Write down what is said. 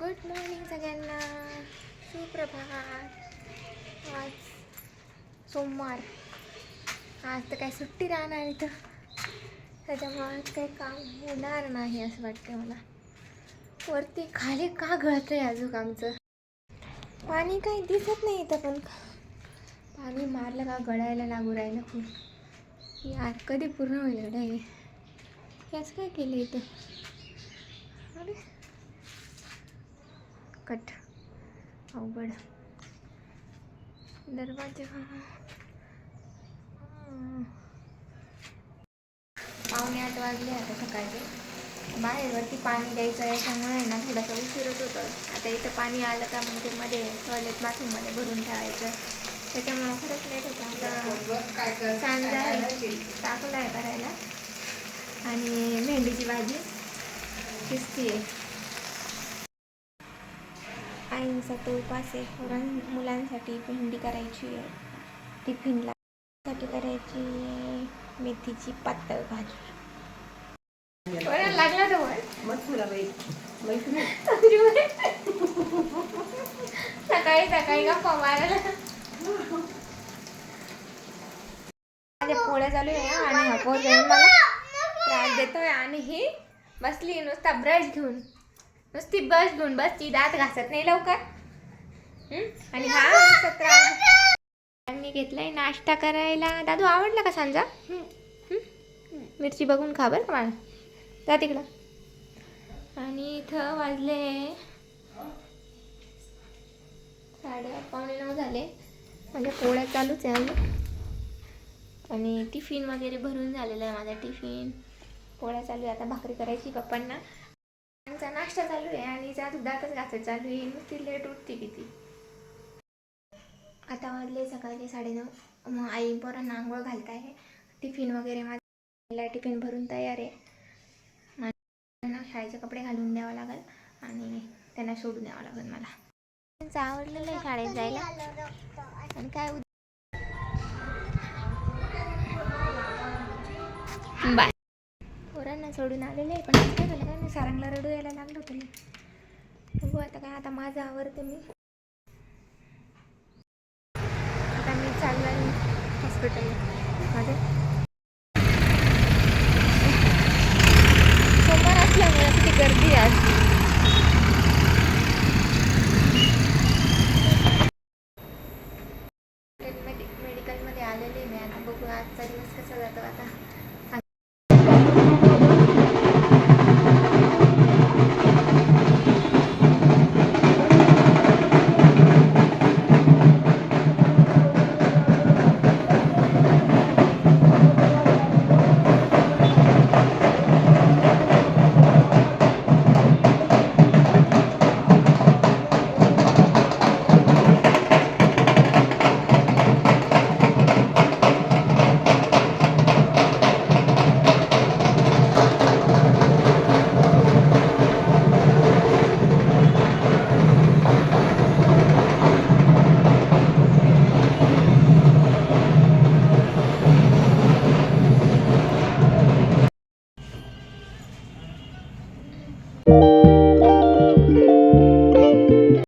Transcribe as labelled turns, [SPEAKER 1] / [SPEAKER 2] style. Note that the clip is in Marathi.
[SPEAKER 1] गुड मॉर्निंग सगळ्यांना. सुप्रभात. आज सोमवार. आज तर काय सुट्टी राहणार इथं. त्याच्यामुळं आज काही काम होणार नाही असं वाटतं मला. वरती खाली का गळतं आहे अजून आमचं? पाणी काही दिसत नाही इथं पण. पाणी मारलं का गळायला लागू राहिलं खूप. यार कधी पूर्ण होईल एवढं हे? याच काय केलं इथं? कट. अवघड. दरवाजा हं. पावणे आठ वाजले आता सकाळचे. बाहेरवरती पाणी द्यायचं आहे त्यामुळे ना थोडासा उशीरच होतं. आता इथं पाणी आलं का मग मध्ये टॉयलेट बाथरूममध्ये भरून ठेवायचं. त्याच्यामुळं खरंच लेट होतं.
[SPEAKER 2] आता सांजा आहे.
[SPEAKER 1] टाकला आहे करायला आणि भेंडीची भाजी. शिस्ती आहे. आईंचा तो उपास आहे. पोरां मुलांसाठी भेंडी करायची आहे. टिफिनला साठी करायची आहे. मेथीची पातळ भाजी. लागला तो सकाळी सकाळी मारायला माझ्या पोळ्या चालू आहे आणि हा पोर जाऊन मला त्रास देतोय. आणि ही बसली नुसता ब्रश घेऊन. नुसती ब्रश घेऊन बसती दात घासत नाही लवकर? आणि हा नुसता त्रास मी घेतलाय नाश्ता करायला. दादू आवडला का सांजा? मिरची बघून खा बरं का मला जा तिकडं. आणि इथं वाजले साडे पावणे नऊ झाले. म्हणजे पोळ्या चालूच आहे अजून. आणि टिफिन वगैरे भरून झालेला आहे माझा टिफिन. पोळ्या चालू आहे आता भाकरी करायची पप्पांना. त्यांचा नाश्ता चालू आहे आणि त्या दुधातच घासत चालू आहे. नुसती लेट उठते किती. आता वाजले सकाळचे साडेनऊ. मग आई पोरांना आंघोळ घालत आहे. टिफिन वगैरे माझा टिफिन भरून तयार आहे. त्यांना शाळेचे कपडे घालून द्यावं लागेल आणि त्यांना सोडून द्यावं लागेल मला. त्यांचं आवडलेलं आहे शाळेत जायला. आणि काय बाय. सोडून आलेले आहे पण काय झालं काय? मी सारंगला रडू यायला लागलं तुला बघू आता काय आता माझं आवडतं मी. आता मी चालणार हॉस्पिटलमध्ये सोमवार असल्यामुळे किती गर्दी आहे मेडिकलमध्ये आलेली मी. आता बघू आजचा दिवस कसा जातो आता.